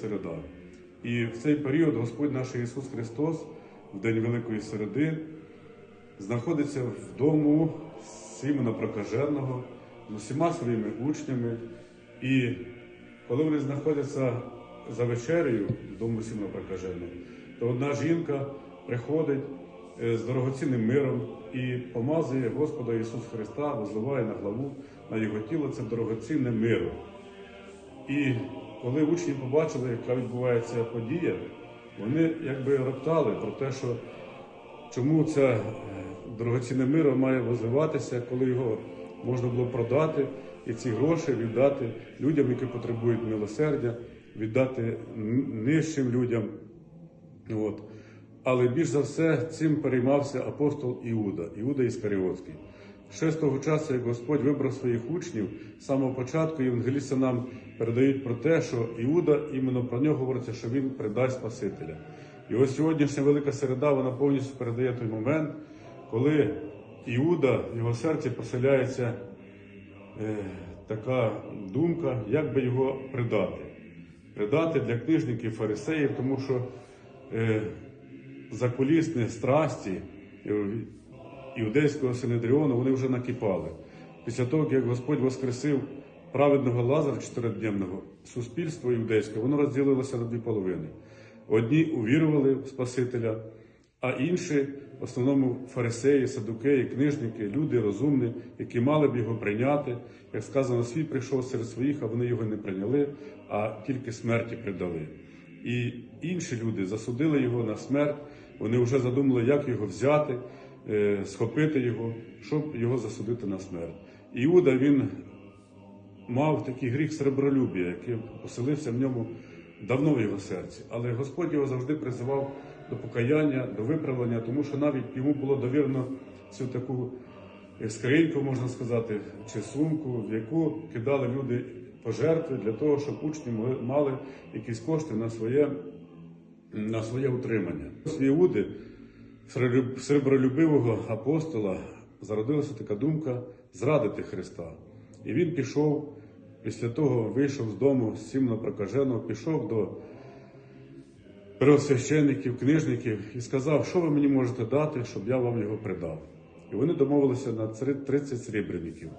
середа. І в цей період Господь наш Ісус Христос, в День Великої Середи, знаходиться вдому Симона Прокаженого з усіма своїми учнями. І коли вони знаходяться за вечерею в дому Симона Прокаженого, то одна жінка приходить е, з дорогоцінним миром і помазує Господа Ісуса Христа, возливає на главу, на його тіло це дорогоцінне миро. І коли учні побачили, яка відбувається подія, вони якби роптали про те, що чому це дорогоцінне миро має розвиватися, коли його можна було продати і ці гроші віддати людям, які потребують милосердя, віддати нижчим людям. От. Але більш за все цим переймався апостол Іуда, Іуда Іскаріотський. Ще з того часу, як Господь вибрав своїх учнів, з самого початку євангелісти нам передають про те, що Іуда, іменно про нього говориться, що він придасть Спасителя. І ось сьогоднішня велика середа, вона повністю передає той момент, коли Іуда, в його серці поселяється е, така думка, як би його придати. Придати для книжників, фарисеїв, тому що е, закулісні страсті іудейського синедріону вони вже накипали. Після того, як Господь воскресив праведного Лазара чотиридневного, суспільство іудейське, воно розділилося на дві половини. Одні увірували в Спасителя, а інші, в основному фарисеї, садукеї, книжники, люди розумні, які мали б його прийняти. Як сказано, світ прийшов серед своїх, а вони його не прийняли, а тільки смерті придали. І інші люди засудили його на смерть. Вони вже задумали, як його взяти, е, схопити його, щоб його засудити на смерть. Іуда він мав такий гріх сребролюбія, який поселився в ньому давно в його серці. Але Господь його завжди призивав до покаяння, до виправлення, тому що навіть йому було довірено цю таку скриньку, можна сказати, чи сумку, в яку кидали люди пожертви для того, щоб учні мали якісь кошти на своє, на своє утримання. У Іуди, сребролюб- сребролюбивого апостола, зародилася така думка зрадити Христа. І він пішов, після того вийшов з дому сімно прокаженого, пішов до первосвященників, книжників і сказав, що ви мені можете дати, щоб я вам його придав. І вони домовилися на три- 30 срібреників.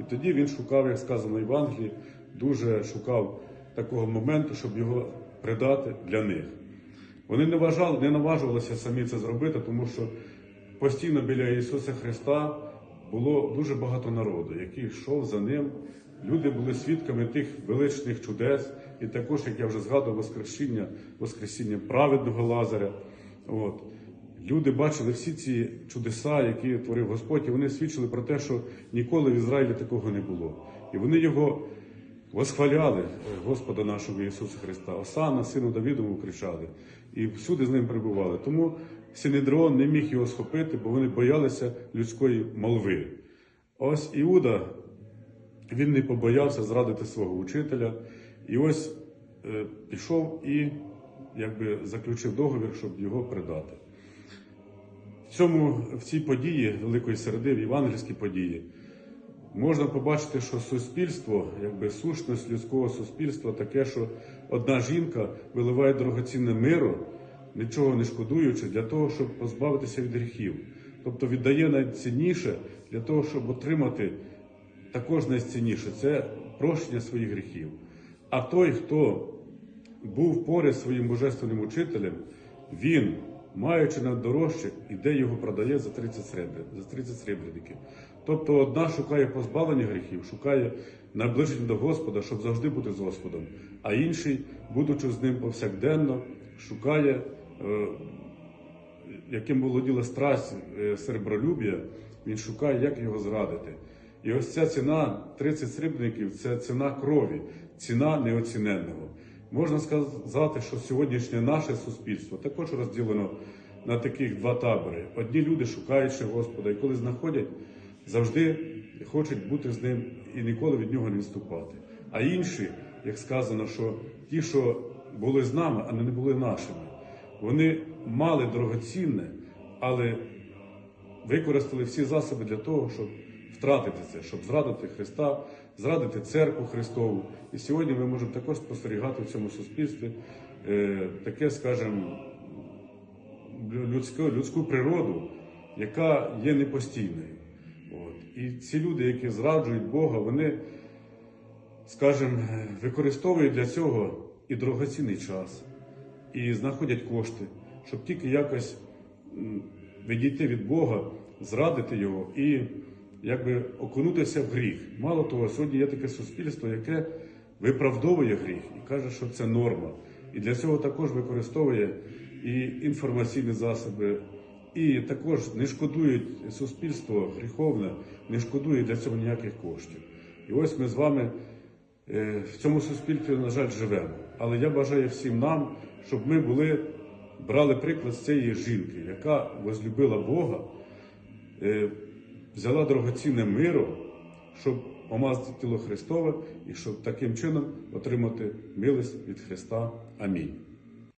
І тоді він шукав, як сказано в Євангелії, дуже шукав такого моменту, щоб його придати для них. Вони не вважали, не наважувалися самі це зробити, тому що постійно біля Ісуса Христа було дуже багато народу, який йшов за ним. Люди були свідками тих величних чудес, і також, як я вже згадував, Воскресіння, Воскресіння праведного Лазаря. От. Люди бачили всі ці чудеса, які творив Господь, і вони свідчили про те, що ніколи в Ізраїлі такого не було. І вони його восхваляли, е, Господа нашого Ісуса Христа. Осана, сину Давідову кричали, і всюди з ним прибували. Тому Синедріон не міг його схопити, бо вони боялися людської молви. Ось Іуда, він не побоявся зрадити свого учителя, і ось е, пішов і якби заключив договір, щоб його придати. В цьому в цій події Великої Середи, в євангельській події, можна побачити, що суспільство, якби сущність людського суспільства, таке, що одна жінка виливає дорогоцінне миро, нічого не шкодуючи, для того, щоб позбавитися від гріхів. Тобто віддає найцінніше для того, щоб отримати також найцінніше це прощення своїх гріхів. А той, хто був поряд своїм божественним учителем, він, маючи найдорожче, іде його продає за 30 сребр, за 30 срібреників. Тобто одна шукає позбавлення гріхів, шукає наближення до Господа, щоб завжди бути з Господом, а інший, будучи з ним повсякденно, шукає, е, яким володіла страсть е, серебролюбія, він шукає, як його зрадити. І ось ця ціна 30 срібників це ціна крові, ціна неоціненного. Можна сказати, що сьогоднішнє наше суспільство також розділено на таких два табори. Одні люди шукаючи Господа, і коли знаходять, завжди хочуть бути з ним і ніколи від нього не відступати. А інші, як сказано, що ті, що були з нами, а не були нашими, вони мали дорогоцінне, але використали всі засоби для того, щоб втратити це, щоб зрадити Христа, зрадити церкву Христову. І сьогодні ми можемо також спостерігати в цьому суспільстві е, таке, скажімо, людську, людську природу, яка є непостійною. От. І ці люди, які зраджують Бога, вони, скажімо, використовують для цього і дорогоцінний час, і знаходять кошти, щоб тільки якось відійти від Бога, зрадити його і якби окунутися в гріх. Мало того, сьогодні є таке суспільство, яке виправдовує гріх і каже, що це норма. І для цього також використовує і інформаційні засоби, і також не шкодують суспільство гріховне, не шкодує для цього ніяких коштів. І ось ми з вами е, в цьому суспільстві, на жаль, живемо. Але я бажаю всім нам, щоб ми були, брали приклад з цієї жінки, яка возлюбила Бога, е, взяла дорогоцінне миро, щоб помазати тіло Христове і щоб таким чином отримати милість від Христа. Амінь.